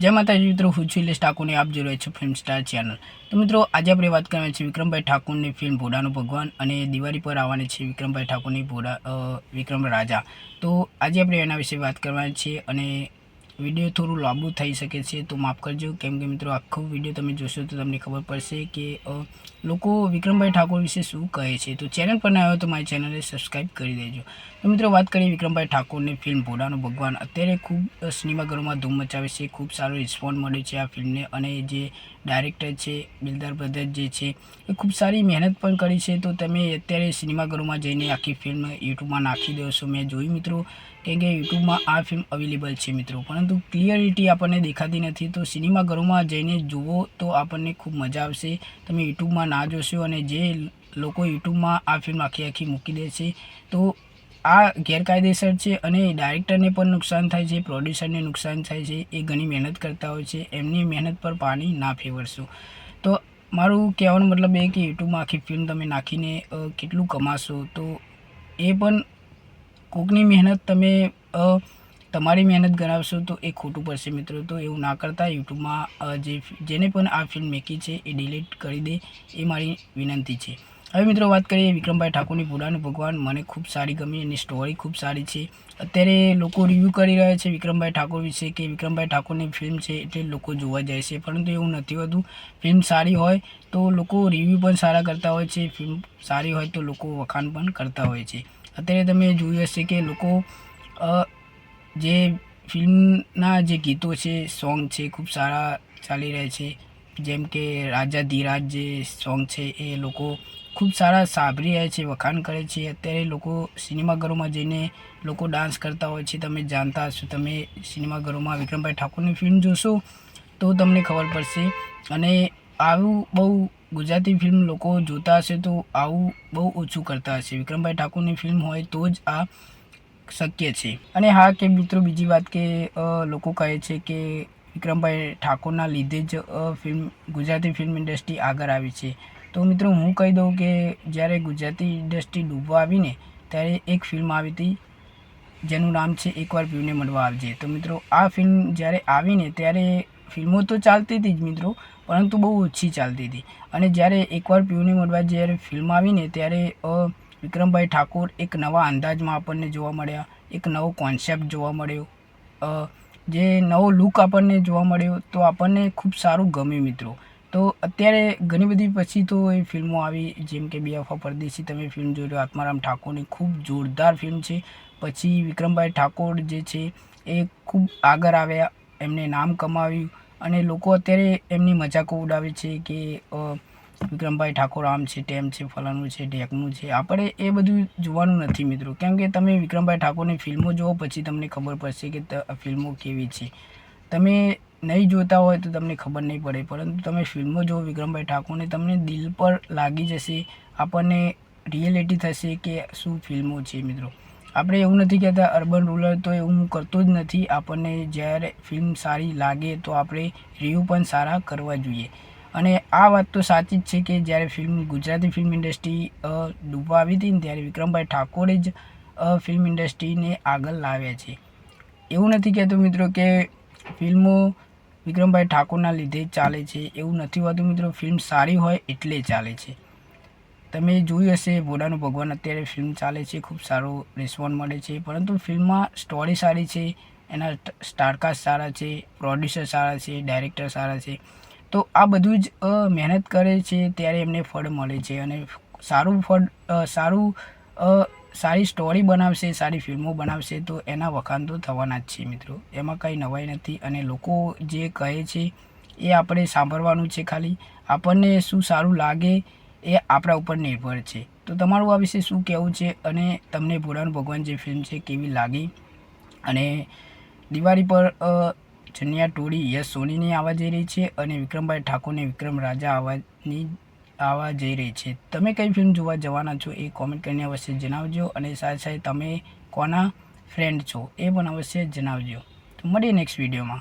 જય માતાજી મિત્રો, હું છું ઇલેશ ઠાકોરની આપ જોઈ છો ફિલ્મ સ્ટાર ચેનલ તો મિત્રો, આજે આપણે વાત કરવાની છે વિક્રમભાઈ ઠાકોરની ફિલ્મ ભોડાનો ભગવાન અને દિવાળી પર આવવાની છે વિક્રમભાઈ ઠાકોરની ભોડા વિક્રમ રાજા. તો આજે આપણે એના વિશે વાત કરવાની છે અને વીડિયો થોડું લાંબુ થઈ શકે છે, તો માફ કરજો. કેમ કે મિત્રો, આખો વીડિયો તમે જોશો તો તમને ખબર પડશે કે લોકો વિક્રમભાઈ ઠાકોર વિશે શું કહે છે. તો ચેનલ પર ના આવ્યો તો મારી ચેનલને સબસ્ક્રાઈબ કરી દેજો. તો મિત્રો, વાત કરીએ વિક્રમભાઈ ઠાકોરની ફિલ્મ ભોડાનો ભગવાન. અત્યારે ખૂબ સિનેમાઘરોમાં ધૂમ મચાવે છે, ખૂબ સારો રિસ્પોન્સ મળ્યો છે આ ફિલ્મને. અને જે ડાયરેક્ટર છે બિલદાર બ્રદર જે છે, એ ખૂબ સારી મહેનત પણ કરી છે. તો તમે અત્યારે સિનેમાઘરોમાં જઈને આખી ફિલ્મ યુટ્યુબમાં નાખી દો છો. મેં જોયું મિત્રો, કેમ કે યુટ્યુબમાં આ ફિલ્મ અવેલેબલ છે મિત્રો. પરંતુ ક્લિયરિટી આપણને દેખાતી નથી. તો સિનેમાઘરોમાં જઈને જુઓ તો આપણને ખૂબ મજા આવશે. તમે યુટ્યુબમાં ના જોશો અને જે લોકો યુટ્યુબમાં આ ફિલ્મ આખી આખી મૂકી દે છે, તો આ ગેરકાયદેસર છે અને ડાયરેક્ટરને પણ નુકસાન થાય છે, પ્રોડ્યુસરને નુકસાન થાય છે. એ ઘણી મહેનત કરતા હોય છે. એમની મહેનત પર પાણી ના ફેવરશો તો મારું કહેવાનો મતલબ એ કે યુટ્યુબમાં આખી ફિલ્મ તમે નાખીને કેટલું કમાશો તો એ પણ કોકની મહેનત તમે તમારી મહેનત ગણાવશો તો એ ખોટું પડશે મિત્રો. તો એવું ના કરતા. યુટ્યુબમાં જે જેને પણ આ ફિલ્મ મેકી છે એ ડિલીટ કરી દે એ મારી વિનંતી છે. હવે મિત્રો વાત કરીએ વિક્રમભાઈ ઠાકોરની પુરાનું ભગવાન. મને ખૂબ સારી ગમી એની સ્ટોરી ખૂબ સારી છે. અત્યારે લોકો રિવ્યૂ કરી રહ્યા છે વિક્રમભાઈ ઠાકોર વિશે કે વિક્રમભાઈ ઠાકોરની ફિલ્મ છે એટલે લોકો જોવા જાય છે. પરંતુ એવું નથી હોતું. ફિલ્મ સારી હોય તો લોકો રિવ્યૂ પણ સારા કરતા હોય છે. ફિલ્મ સારી હોય તો લોકો વખાણ પણ કરતા હોય છે. અત્યારે તમે જોયું હશે કે લોકો જે ફિલ્મના જે ગીતો છે, સોંગ છે, ખૂબ સારા ચાલી રહ્યા છે. જેમ કે રાજા ધીરાજ જે સોંગ છે, એ લોકો ખૂબ સારા સાંભળી રહ્યા છે, વખાણ કરે છે. અત્યારે લોકો સિનેમાઘરોમાં જઈને લોકો ડાન્સ કરતા હોય છે. તમે જાણતા હશો, તમે સિનેમાઘરોમાં વિક્રમભાઈ ઠાકોરની ફિલ્મ જોશો તો તમને ખબર પડશે. અને આવું બહુ ગુજરાતી ફિલ્મ લોકો જોતા હશે તો આવું બહુ ઓછું કરતા હશે. વિક્રમભાઈ ઠાકોરની ફિલ્મ હોય તો જ આ શક્ય છે અને હા, કે મિત્રો, બીજી વાત કે લોકો કહે છે કે વિક્રમભાઈ ઠાકોરના લીધે જ ફિલ્મ, ગુજરાતી ફિલ્મ ઇન્ડસ્ટ્રી આગળ આવી છે. તો મિત્રો, હું કહી દઉં કે જ્યારે ગુજરાતી ઇન્ડસ્ટ્રી ડૂબવા આવીને, ત્યારે એક ફિલ્મ આવી હતી, જેનું નામ છે એકવાર પીવને મળવા આવજે. તો મિત્રો, આ ફિલ્મ જ્યારે આવીને, ત્યારે ફિલ્મો તો ચાલતી હતી જ મિત્રો, પરંતુ બહુ ઓછી ચાલતી હતી. અને જ્યારે એકવાર પીવને મળવા જ્યારે ફિલ્મ આવીને, ત્યારે વિક્રમભાઈ ઠાકોર એક નવા અંદાજમાં આપણને જોવા મળ્યા. એક નવો કોન્સેપ્ટ જોવા મળ્યો. જે નવો લુક આપણને જોવા મળ્યો તો આપણને ખૂબ સારું ગમ્યું મિત્રો. તો અત્યારે ઘણી બધી પછી તો એ ફિલ્મો આવી જેમ કે બીએફા પરદેશી તમે ફિલ્મ જોઈ લો, આત્મારામ ઠાકોરની ખૂબ જોરદાર ફિલ્મ છે. પછી વિક્રમભાઈ ઠાકોર જે છે એ ખૂબ આગળ આવ્યા, એમને નામ કમાવ્યું અને લોકો અત્યારે એમની મજાકો ઉડાવે છે કે વિક્રમભાઈ ઠાકોર આમ છે, તેમ છે, ફલાણું છે, ઢેકનું છે. આપણે એ બધું જોવાનું નથી મિત્રો. કેમ કે તમે વિક્રમભાઈ ઠાકોરની ફિલ્મો જુઓ, પછી તમને ખબર પડશે કે ફિલ્મો કેવી છે. તમે નહીં જોતા હોય તો તમને ખબર નહીં પડે. પરંતુ તમે ફિલ્મો જુઓ વિક્રમભાઈ ઠાકોરને, તમને દિલ પર લાગી જશે, આપણને રિયલિટી થશે કે શું ફિલ્મો છે મિત્રો. આપણે એવું નથી કહેતા અર્બન રૂરલ તો એવું હું કરતો જ નથી. આપણને જ્યારે ફિલ્મ સારી લાગે તો આપણે રિવ્યૂ પણ સારા કરવા જોઈએ. અને આ વાત તો સાચી જ છે કે જ્યારે ફિલ્મ ગુજરાતી ફિલ્મ ઇન્ડસ્ટ્રી ડૂબવા આવી હતી ને ત્યારે વિક્રમભાઈ ઠાકોરે જ ફિલ્મ ઇન્ડસ્ટ્રીને આગળ લાવ્યા છે. એવું નથી કહેતો મિત્રો કે ફિલ્મો વિક્રમભાઈ ઠાકોરના લીધે જ ચાલે છે. એવું નથી હોતું મિત્રો ફિલ્મ સારી હોય એટલે ચાલે છે. તમે જોયું હશે, ભોડાનું ભગવાન અત્યારે ફિલ્મ ચાલે છે, ખૂબ સારો રિસ્પોન્સ મળે છે. પરંતુ ફિલ્મમાં સ્ટોરી સારી છે, એના સ્ટારકાસ્ટ સારા છે પ્રોડ્યુસર સારા છે ડાયરેક્ટર સારા છે. તો આ બધું જ મહેનત કરે છે, ત્યારે એમને ફળ મળે છે અને સારું ફળ સારું સારી સ્ટોરી બનાવશે, સારી ફિલ્મો બનાવશે તો એના વખાણ તો થવાના જ છે મિત્રો. એમાં કંઈ નવાઈ નથી અને લોકો જે કહે છે એ આપણે સાંભળવાનું છે ખાલી. આપણને શું સારું લાગે એ આપણા ઉપર નિર્ભર છે. તો તમારું આ વિશે શું કહેવું છે અને તમને ભોળાનું ભગવાન જે ફિલ્મ છે કેવી લાગી? અને દિવાળી પર અ, જન્યા ટોળી યશ સોનીની આવવા જઈ રહી છે અને વિક્રમભાઈ ઠાકોરને વિક્રમ રાજા આવવાની આવવા જઈ રહી છે. તમે કઈ ફિલ્મ જોવા જવાના છો એ કોમેન્ટ કરીને અવશ્ય જણાવજો અને સાથે સાથે તમે કોના ફ્રેન્ડ છો એ પણ અવશ્ય જણાવજો. તો મળીએ નેક્સ્ટ વિડીયોમાં